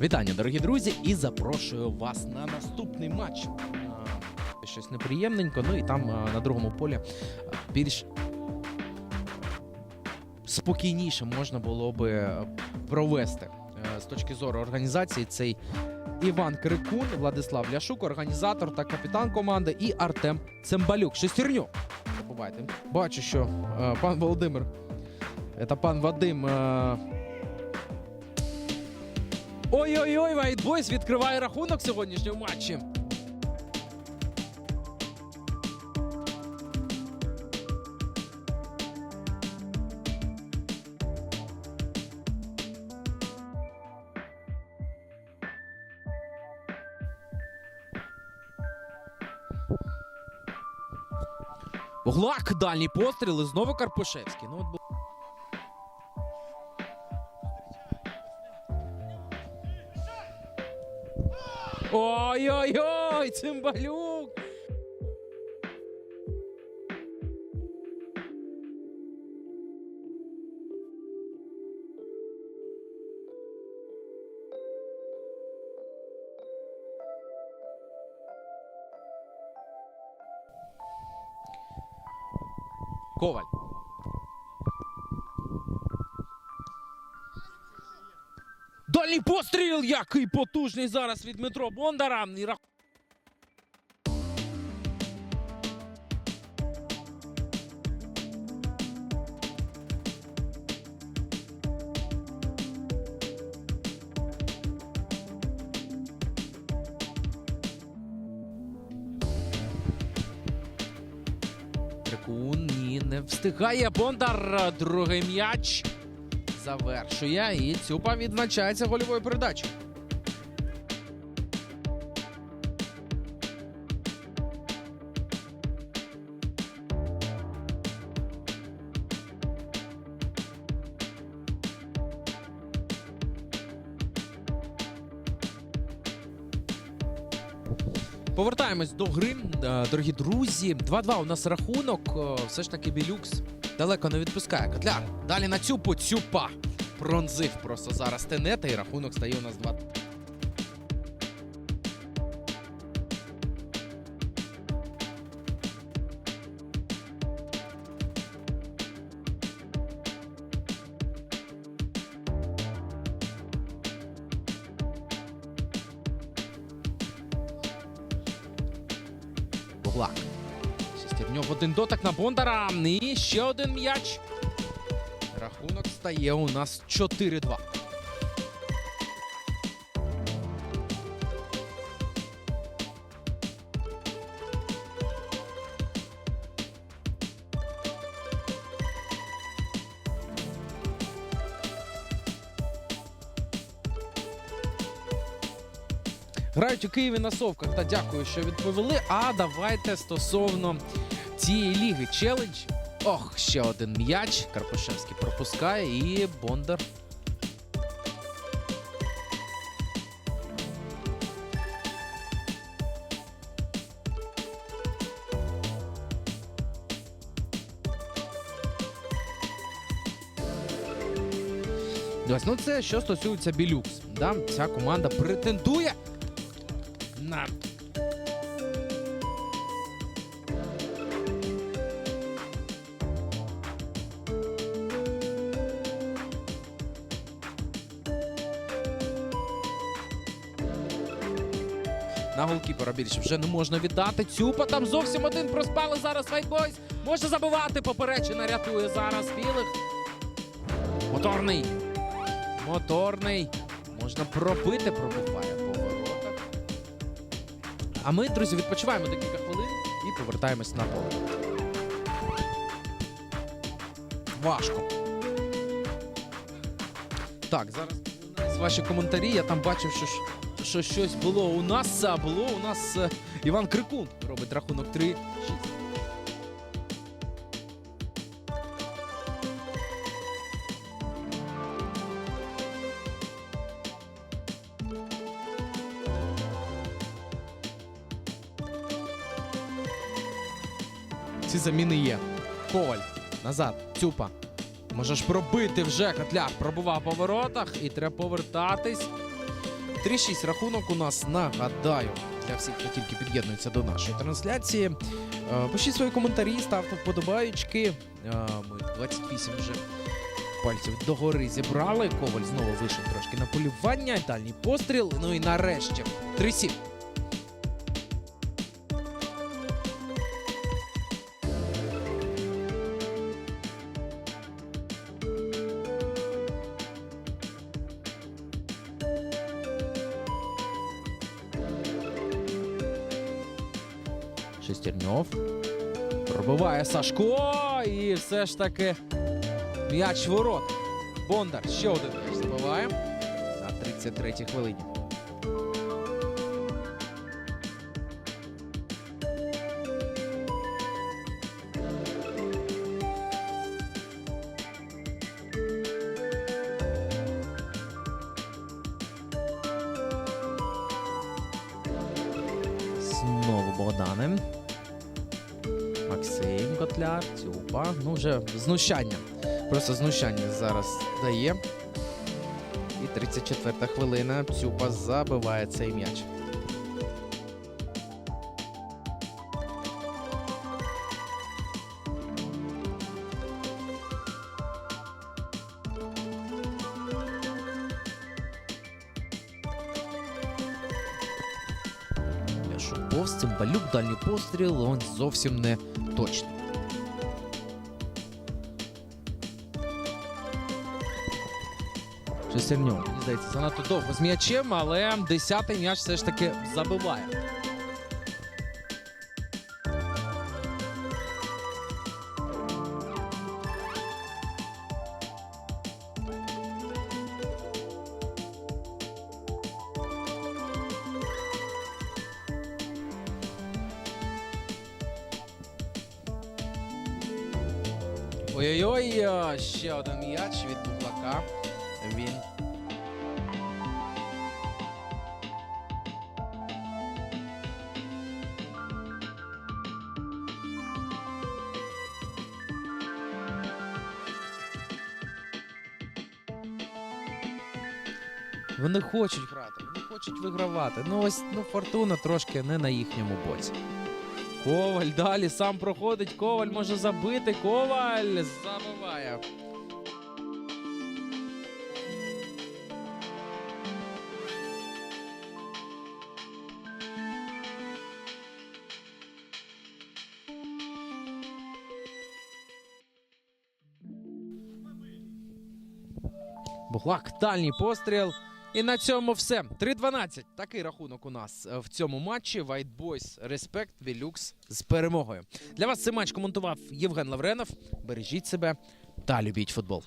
Вітання, дорогі друзі, і запрошую вас на наступний матч. Щось неприємненько, ну і там на другому полі більш спокійніше можна було би е, провести е, з точки зору організації цей Іван Крикун, Владислав Ляшук, організатор та капітан команди, і Артем Цимбалюк. Шестерню. Забувайте. Бачу, що е, пан Володимир та пан Вадим. Ой-ой-ой, Вайтбойс відкриває рахунок в сьогоднішньому матчі. Глак, дальній постріл і знову Карпушевський. Ну, от Ой-ой-ой, цимбалюк! Коваль. Дальній постріл! Який потужний зараз від Дмитро Бондара. Трикун ні, не встигає. Бондар. Другий м'яч. Завершує. І Цюпа відзначається гольовою передачею. Повертаємось до гри, Е, дорогі друзі. 2-2 у нас рахунок. Е, Все ж таки Білюкс далеко не відпускає. Котляр. Далі на цюпу цюпа. Пронзив просто зараз тенета, і рахунок стає у нас 2. Буглак. Шестерньов один дотик на Бондара. І ще один м'яч. Рахунок стає у нас 4-2. Грають у Києві на совках. Та дякую, що відповіли. А давайте стосовно цієї ліги челендж. Ох, ще один м'яч. Карпушевський пропускає і Бондар. Ось, ну це що стосується Білюкс. Да? Ця команда претендує на На голкіпера більше вже не можна віддати. Цюпа там зовсім один проспали зараз Вайтбойс. Може забивати. Поперечина рятує зараз білих. Моторний. Моторний. Можна пробити, пробиває по воротах. А ми, друзі, відпочиваємо декілька хвилин і повертаємось на поле. Важко. Так, зараз ваші коментарі. Я там бачив, що, ж- що щось було у нас. А було у нас е, Іван Крикун робить рахунок 3-6. Ці заміни є. Коваль. Назад. Цюпа. Можеш пробити вже Котляр. Пробував по воротах і треба повертатись. 3-6 рахунок у нас нагадаю для всіх, хто тільки під'єднується до нашої трансляції. Е, Пишіть свої коментарі, ставте вподобаючки. Е, Ми 28 вже пальців догори зібрали. Коваль знову вийшов трошки на полювання. Дальній постріл. Ну і нарешті 3-7. Шестерньов. Пробиває Сашко. І все ж таки м'яч ворот. Бондар ще один м'яч забиває на 33-й хвилині. Знову Максим Котляр, Цюпа. Ну, вже знущання. Просто знущання зараз дає. І 34 хвилина. Цюпа забиває цей м'яч. Шубов, Цимбалюк, дальній постріл, он зовсім не точний. Шестерньов, мені здається, занадто довго з м'ячем, але 10-й м'яч все ж таки забиває. Ой-ой-ой, ще один м'яч від Буглака. Він Вони хочуть грати, вони хочуть вигравати. Ну ось ну, фортуна трошки не на їхньому боці. Коваль далі сам проходить. Коваль може забити. Коваль забиває. Буглак, постріл. І на цьому все. 3-12. Такий рахунок у нас е, в цьому матчі. White Boys респект, Вілюкс з перемогою. Для вас цей матч коментував Євген Лавренов. Бережіть себе та любіть футбол.